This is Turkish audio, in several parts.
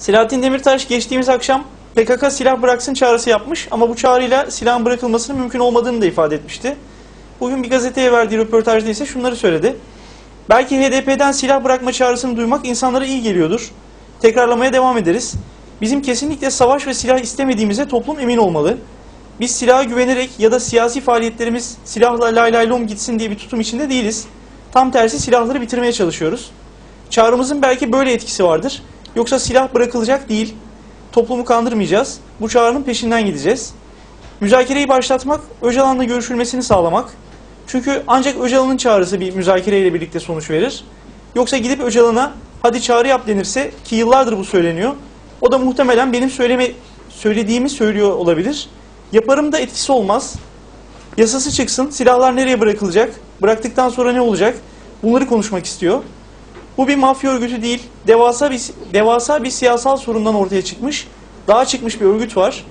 Selahattin Demirtaş geçtiğimiz akşam PKK silah bıraksın çağrısı yapmış ama bu çağrıyla silahın bırakılmasının mümkün olmadığını da ifade etmişti. Bugün bir gazeteye verdiği röportajda ise şunları söyledi. Belki HDP'den silah bırakma çağrısını duymak insanlara iyi geliyordur. Tekrarlamaya devam ederiz. Bizim kesinlikle savaş ve silah istemediğimize toplum emin olmalı. Biz silaha güvenerek ya da siyasi faaliyetlerimiz silahla lay lay lom gitsin diye bir tutum içinde değiliz. Tam tersi silahları bitirmeye çalışıyoruz. Çağrımızın belki böyle etkisi vardır. Yoksa silah bırakılacak değil. Toplumu kandırmayacağız. Bu çağrının peşinden gideceğiz. Müzakereyi başlatmak, Öcalan'la görüşülmesini sağlamak. Çünkü ancak Öcalan'ın çağrısı bir müzakereyle birlikte sonuç verir. Yoksa gidip Öcalan'a hadi çağrı yap denirse ki yıllardır bu söyleniyor. O da muhtemelen benim söyleme, söylediğimi söylüyor olabilir. Yaparım da etkisi olmaz. Yasası çıksın, silahlar nereye bırakılacak, bıraktıktan sonra ne olacak bunları konuşmak istiyor. Bu bir mafya örgütü değil, devasa bir, devasa bir siyasal sorundan ortaya çıkmış, daha çıkmış bir örgüt var.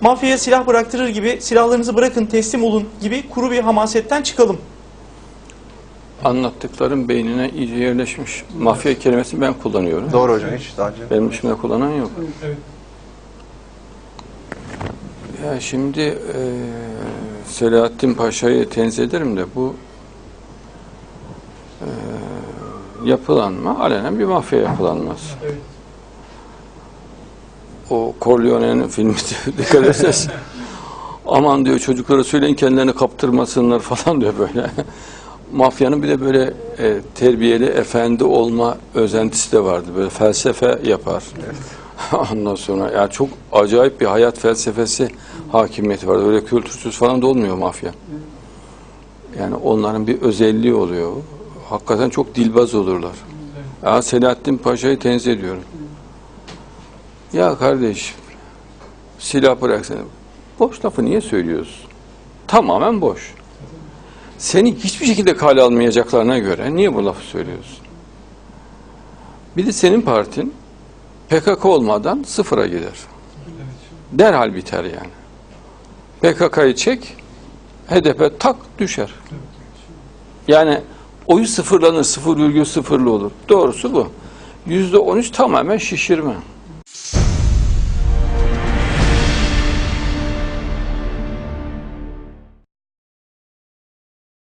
Mafyaya silah bıraktırır gibi silahlarınızı bırakın teslim olun gibi kuru bir hamasetten çıkalım. Anlattıklarım beynine iyice yerleşmiş. Mafya kelimesini ben kullanıyorum. Doğru hocam hiç daha önce. Benim dışımda kullanan yok. Ya şimdi e, Selahattin Paşa'yı tenzih ederim de bu e, yapılanma alenen bir mafya yapılanması. O Corleone'nin filmi dikkat etseniz aman diyor çocuklara söyleyin kendilerini kaptırmasınlar falan diyor böyle. Mafyanın bir de böyle e, terbiyeli efendi olma özentisi de vardı. Böyle felsefe yapar. Ondan sonra yani çok acayip bir hayat felsefesi hakimiyeti var. Öyle kültürsüz falan da olmuyor mafya. Yani onların bir özelliği oluyor. Hakikaten çok dilbaz olurlar. Ya Selahattin Paşa'yı tenzih ediyorum. Ya kardeş silah bıraksana. Boş lafı niye söylüyorsun? Tamamen boş. Seni hiçbir şekilde kale almayacaklarına göre niye bu lafı söylüyorsun? Bir de senin partin PKK olmadan sıfıra gider. Derhal biter yani. PKK'yı çek, HDP tak düşer. Yani oyu sıfırlanır, sıfır virgül sıfırlı olur. Doğrusu bu. Yüzde on üç tamamen şişirme.